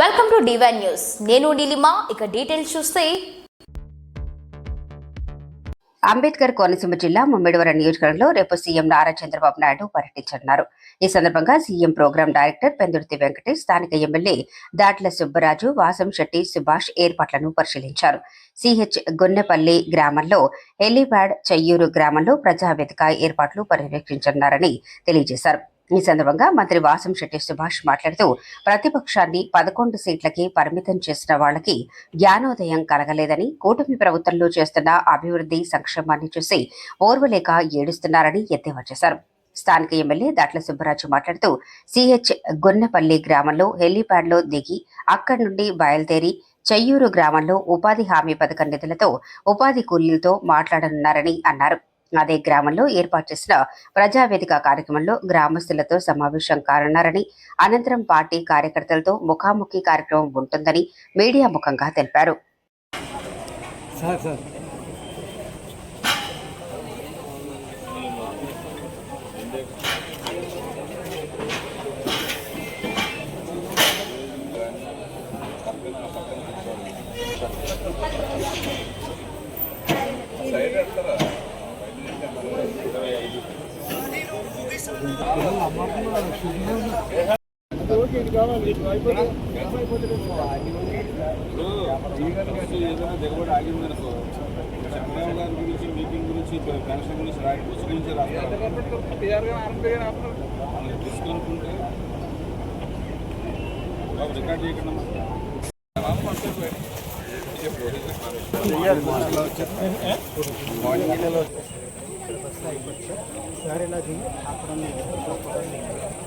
Welcome to divine news నేను నీలిమా ఇక details చూస్తే. అంబేద్కర్ కోనసీమ జిల్లా ముమ్మిడివరం నియోజకవర్గంలో రేపు సీఎం నారా చంద్రబాబు నాయుడు పర్యటించనున్నారు. ఈ సందర్భంగా CM programme director Pendurthi Venkatesh స్థానిక ఎమ్మెల్యే దాట్ల సుబ్బరాజు వాసం శెట్టి సుభాష్ ఏర్పాట్లను పరిశీలించారు. సిహెచ్ గున్నెపల్లి గ్రామంలో హెలీప్యాడ్ చెయ్యూరు గ్రామంలో ప్రజావేదిక ఏర్పాట్లు పర్యవేక్షించనున్నారని తెలియజేశారు. ఈ సందర్భంగా మంత్రి వాసం శెట్టి సుభాష్ మాట్లాడుతూ ప్రతిపక్షాన్ని పదకొండు సీట్లకి పరిమితం చేసిన వాళ్ళకి జ్ఞానోదయం కలగలేదని కూటమి ప్రభుత్వంలో చేస్తున్న అభివృద్ధి సంక్షేమాన్ని చూసి ఓర్వలేక ఏడుస్తున్నారని ఎద్దేవా చేశారు. స్థానిక ఎమ్మెల్యే దాట్ల సుబ్బరాజు మాట్లాడుతూ సిహెచ్ గున్నెపల్లి గ్రామంలో హెలీప్యాడ్లో దిగి అక్కడి నుండి బయలుదేరి చెయ్యూరు గ్రామంలో ఉపాధి హామీ పథకం నిధులతో ఉపాధి కూలీలతో మాట్లాడనున్నారని అన్నారు. అదే గ్రామంలో ఏర్పాటు చేసిన ప్రజావేదిక కార్యక్రమంలో గ్రామస్తులతో సమావేశం కానున్నారని అనంతరం పార్టీ కార్యకర్తలతో ముఖాముఖి కార్యక్రమం ఉంటుందని మీడియా ముఖంగా తెలిపారు. Sir sir. ఏదైనా దిగుబడి ఆగిందనుకో చంద్రబాబు గారి గురించి మీటింగ్ గురించి పెన్షన్ గురించి రాయడం పుస్తకం గురించి రాస్తారు తీసుకొనుకుంటే బాబు రికార్డ్ చేయకుండా ఆయన రోజు రాత్రి బండి